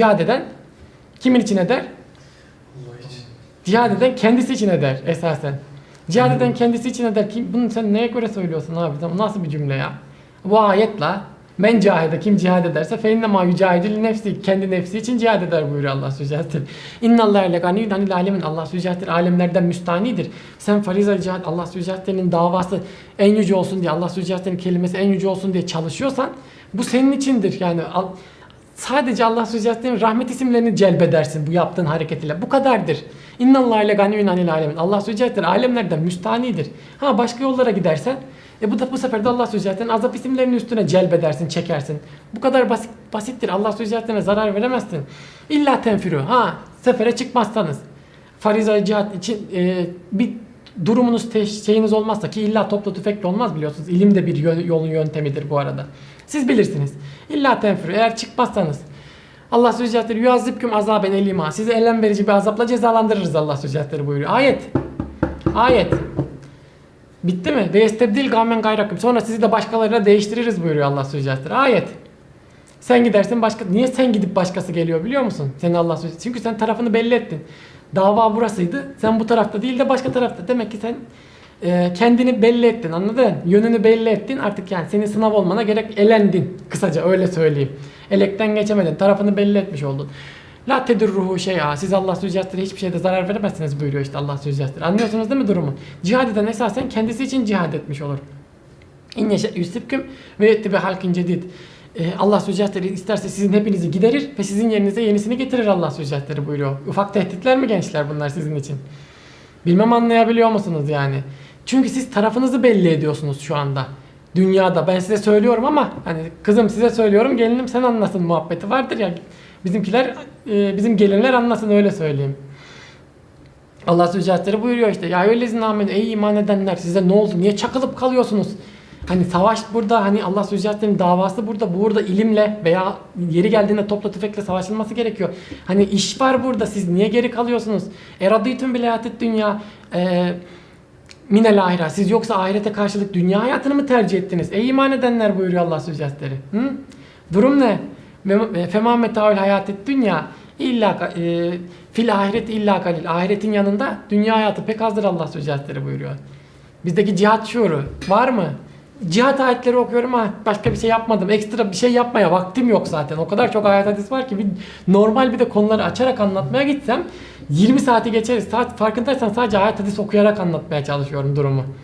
Cihad eden kimin için eder? Cihad eden kendisi için eder esasen. Cihad eden kendisi için eder. Kim, bunu sen neye göre söylüyorsun abi? Bu nasıl bir cümle ya? Bu ayetle men cahide kim cihad ederse fe inne ma nefsi kendi nefsi için cihad eder buyuruyor Allah Sübhanehu İnna Allah ile ganiyyun anil alemin Allah Sübhanehu alemlerden müstanidir. Sen fariza cihad Allah Sübhanehu'nun davası en yüce olsun diye Allah Sübhanehu'nun kelimesi en yüce olsun diye çalışıyorsan bu senin içindir. Yani Sadece Allah Sübhanehu'nun rahmet isimlerini celbedersin bu yaptığın hareket ile. Bu kadardır. İnnallâhe le ganiyyun anil alemin. Allah Sübhanehu alemlerden müstanidir. Ha başka yollara gidersen e bu da bu sefer de Allah Sübhanehu'nun azap isimlerinin üstüne celbedersin, çekersin. Bu kadar basit basittir. Allah Sübhanehu'na zarar veremezsin. İlla tenfiru. Ha sefere çıkmazsanız. Fariza cihat için e, bir durumunuz şeyiniz olmazsa ki illa toplu tüfekle olmaz biliyorsunuz. İlim de bir yolun yöntemidir bu arada. Siz bilirsiniz. İlla tenfiru. Eğer çıkmazsanız Allah Sübhanehu yuazibküm azaben elima. Sizi elem verici bir azapla cezalandırırız Allah Sübhanehu buyuruyor. Ayet. Ayet. Bitti mi? Ve yestebdil gamen gayrakum. Sonra sizi de başkalarıyla değiştiririz buyuruyor Allah Sübhanehu Ayet. Sen gidersin başka niye sen gidip başkası geliyor biliyor musun? Senin Allah Sübhanehu Çünkü sen tarafını belli ettin. Dava burasıydı. Sen bu tarafta değil de başka tarafta. Demek ki sen e, kendini belli ettin anladın? Yönünü belli ettin. Artık yani senin sınav olmana gerek elendin. Kısaca öyle söyleyeyim. Elekten geçemedin. Tarafını belli etmiş oldun. La ruhu şey'a. Siz Allah Sübhanehu'ya hiçbir şeyde zarar veremezsiniz buyuruyor işte Allah Sübhanehu. Anlıyorsunuz değil mi durumu? Cihad eden esasen kendisi için cihad etmiş olur. İnne yusibküm ve yetti be halkin cedid. Ee, Allah Sübhanehu isterse sizin hepinizi giderir ve sizin yerinize yenisini getirir Allah Sübhanehu buyuruyor. Ufak tehditler mi gençler bunlar sizin için? Bilmem anlayabiliyor musunuz yani? Çünkü siz tarafınızı belli ediyorsunuz şu anda. Dünyada ben size söylüyorum ama hani kızım size söylüyorum gelinim sen anlasın muhabbeti vardır ya. Bizimkiler e, bizim gelinler anlasın öyle söyleyeyim. Allah Sübhanehu buyuruyor işte ya öylezine amen ey iman edenler size ne oldu niye çakılıp kalıyorsunuz? Hani savaş burada hani Allah Sübhanehu'nun davası burada burada ilimle veya yeri geldiğinde topla tüfekle savaşılması gerekiyor. Hani iş var burada siz niye geri kalıyorsunuz? Eradîtüm bil hayatet dünya e, minel ahira. Siz yoksa ahirete karşılık dünya hayatını mı tercih ettiniz? Ey iman edenler buyuruyor Allah Sübhanehu Hı? Durum ne? Fema metaul hayatet dünya illa e, fil ahiret illa kalil. Ahiretin yanında dünya hayatı pek azdır Allah Sübhanehu buyuruyor. Bizdeki cihat şuuru var mı? Cihat ayetleri okuyorum ama başka bir şey yapmadım. Ekstra bir şey yapmaya vaktim yok zaten. O kadar çok ayet hadis var ki bir normal bir de konuları açarak anlatmaya gitsem 20 saati geçeriz. Saat farkındaysan sadece ayet hadis okuyarak anlatmaya çalışıyorum durumu.